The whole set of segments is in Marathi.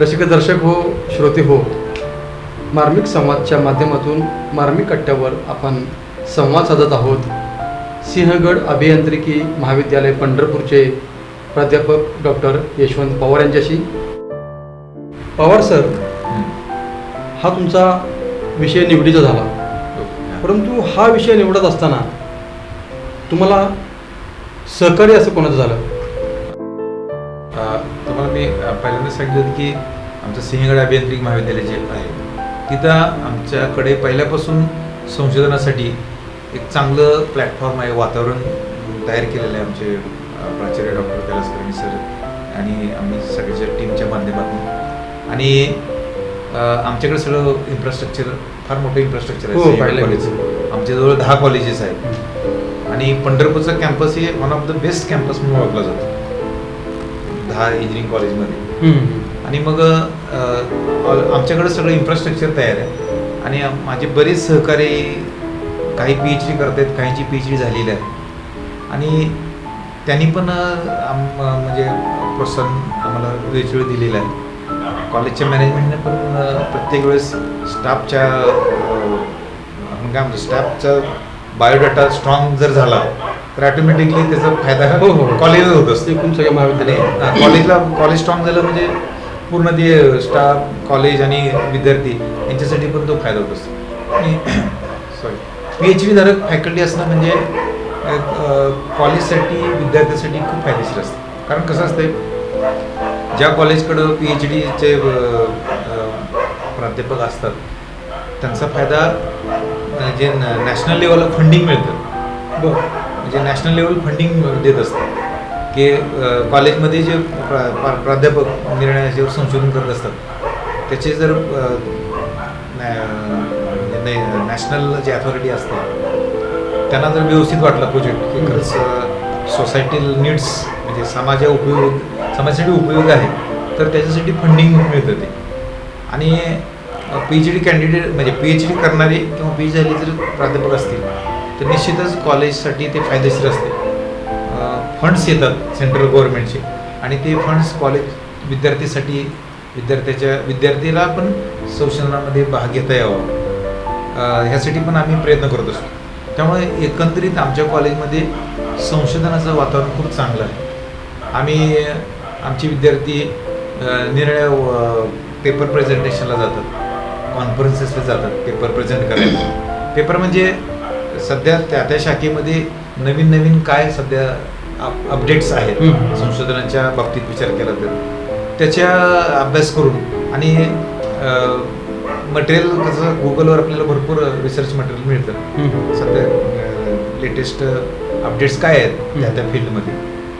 रसिक दर्शक हो श्रोते हो मार्मिक संवादच्या माध्यमातून मार्मिक कट्ट्यावर आपण संवाद साधत आहोत. सिंहगड अभियांत्रिकी महाविद्यालय पंढरपूरचे प्राध्यापक डॉक्टर यशवंत पवार यांच्याशी. पवार सर हा तुमचा विषय निवडीचा झाला. परंतु हा विषय निवडत असताना तुम्हाला सहकार्य असं कोणाचं झालं? तुम्हाला मी पहिल्यांदा सांगितलं होतं की आमचं सिंहगड अभियांत्रिकी महाविद्यालय जे आहे. तिथं आमच्याकडे पहिल्यापासून संशोधनासाठी एक चांगलं प्लॅटफॉर्म आहे वातावरण तयार केलेलं आहे आमचे प्राचार्य डॉक्टर कैलास कर्णी सर आणि आम्ही सगळ्याच्या टीमच्या माध्यमातून. आणि आमच्याकडे सगळं इन्फ्रास्ट्रक्चर फार मोठं इन्फ्रास्ट्रक्चर आहे. हो. कॉलेज आमच्याजवळ दहा कॉलेजेस आहेत. आणि पंढरपूरचं कॅम्पस हे one of the best campus म्हणून ओळखलं जातं. दहा इंजिनिअरिंग कॉलेजमध्ये आणि मग आमच्याकडे सगळं इन्फ्रास्ट्रक्चर तयार आहे. आणि माझे बरेच सहकारी काही पी एच डी करत आहेत काहींची पी एच डी झालेली आहे आणि त्यांनी पण म्हणजे प्रोत्साहन आम्हाला वेळोवेळी दिलेलं आहे. कॉलेजच्या मॅनेजमेंटने पण प्रत्येक वेळेस स्टाफच्या काय म्हणतो स्टाफचा बायोडाटा स्ट्रॉंग जर झाला तर ऑटोमॅटिकली त्याचा फायदा हो, हो. कॉलेजला होत असतो. एकूण सगळ्या महाविद्यालय. हा, कॉलेजला कॉलेज स्ट्रॉंग झालं म्हणजे पूर्ण ते स्टाफ कॉलेज आणि विद्यार्थी यांच्यासाठी पण तो फायदा होत असतो. आणि सॉरी पी एच डी धारक फॅकल्टी असणं म्हणजे कॉलेजसाठी विद्यार्थ्यासाठी खूप फायदेशीर असतं. कारण कसं असतं ज्या कॉलेजकडं पी एच डीचे प्राध्यापक असतात त्यांचा फायदा जे नॅशनल लेवलला फंडिंग मिळतं. बरं. म्हणजे नॅशनल लेवल फंडिंग देत असतात की कॉलेजमध्ये जे प्रा- प्राध्यापक निर्णयाच्यावर संशोधन करत असतात. त्याचे जर नॅ- म्हणजे नॅशनल जे अथॉरिटी असते त्यांना जर व्यवस्थित वाटला प्रोजेक्ट की खरंच सोसायटी नीड्स म्हणजे समाजा उपयोग समाजासाठी उपयोग आहे तर त्याच्यासाठी फंडिंग मिळतं ते. आणि पी एच डी कॅन्डिडेट म्हणजे पी एच डी करणारे किंवा पी एच झाले जर प्राध्यापक असतील. तर निश्चितच कॉलेजसाठी ते फायदेशीर असते. फंड्स येतात सेंट्रल गव्हर्नमेंटचे आणि ते फंड्स कॉलेज विद्यार्थीसाठी विद्यार्थ्याच्या विद्यार्थीला पण संशोधनामध्ये भाग घेता यावा. ह्यासाठी पण आम्ही प्रयत्न करत असतो. त्यामुळे एकंदरीत आमच्या कॉलेजमध्ये संशोधनाचं वातावरण खूप चांगलं आहे. आम्ही आमचे विद्यार्थी निर्णय पेपर प्रेझेंटेशनला जातात. कॉन्फरन्सेसला जातात पेपर प्रेझेंट करायला. पेपर म्हणजे सध्या त्या त्या शाखेमध्ये नवीन नवीन काय सध्या अप अपडेट्स आहेत. संशोधनाच्या बाबतीत विचार केला तर. त्याच्या अभ्यास करून आणि मटेरियल कसं गुगलवर आपल्याला भरपूर रिसर्च मटेरियल मिळतं. सध्या लेटेस्ट अपडेट्स काय आहेत त्या त्या फील्डमध्ये?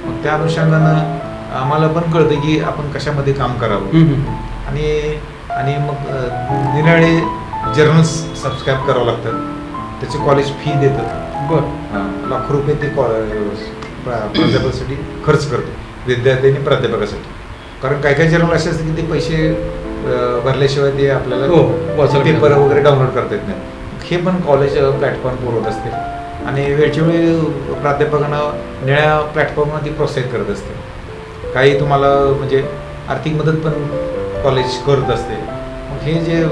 मग त्या अनुषंगानं आम्हाला पण कळतं की आपण कशामध्ये काम करावं. आणि आणि मग निराळे जर्नल्स सबस्क्राईब करावं लागतात त्याचे कॉलेज फी देतात. बरं. लाखो रुपये ते कॉ- प्रा- प्राध्यापकासाठी खर्च करतो. विद्यार्थी आणि प्राध्यापकासाठी. कारण काही काही जर्नल असे असते की ते पैसे भरल्याशिवाय ते आपल्याला हो, पेपर मिळत वगैरे डाउनलोड करता येत नाही. हे पण कॉलेज प्लॅटफॉर्म पुरवत असते. आणि वेळच्या वेळी प्राध्यापकांना निळ्या प्लॅटफॉर्मवर ती प्रोत्साहित करत असते. काही तुम्हाला म्हणजे आर्थिक मदत पण कॉलेज करत असते. मग हे जे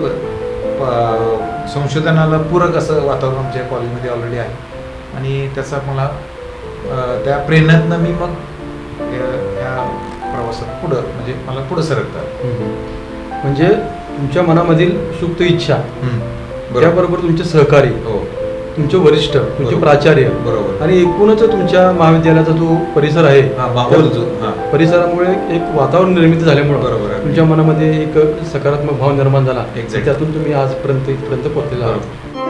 संशोधनाला पूरक असं वातावरण आमच्या कॉलेजमध्ये ऑलरेडी आहे. आणि त्याचा मला त्या प्रेरणेतनं मी मग या- ह्या प्रवासात पुढं म्हणजे मला पुढं सरकतात म्हणजे तुमच्या मनामधील सुप्त इच्छा बरोबर. त्याबरोबर तुमचे सहकारी हो. तुमचे वरिष्ठ तुमचे. प्राचार्य बरोबर आणि एकूणच तुमच्या महाविद्यालयाचा जो परिसर आहे हा परिसरामुळे एक वातावरण निर्मिती झाल्यामुळे बरोबर. तुमच्या मनामध्ये एक सकारात्मक भाव निर्माण झाला. त्यातून तुम्ही आजपर्यंत इथपर्यंत पोहोचलेला आहात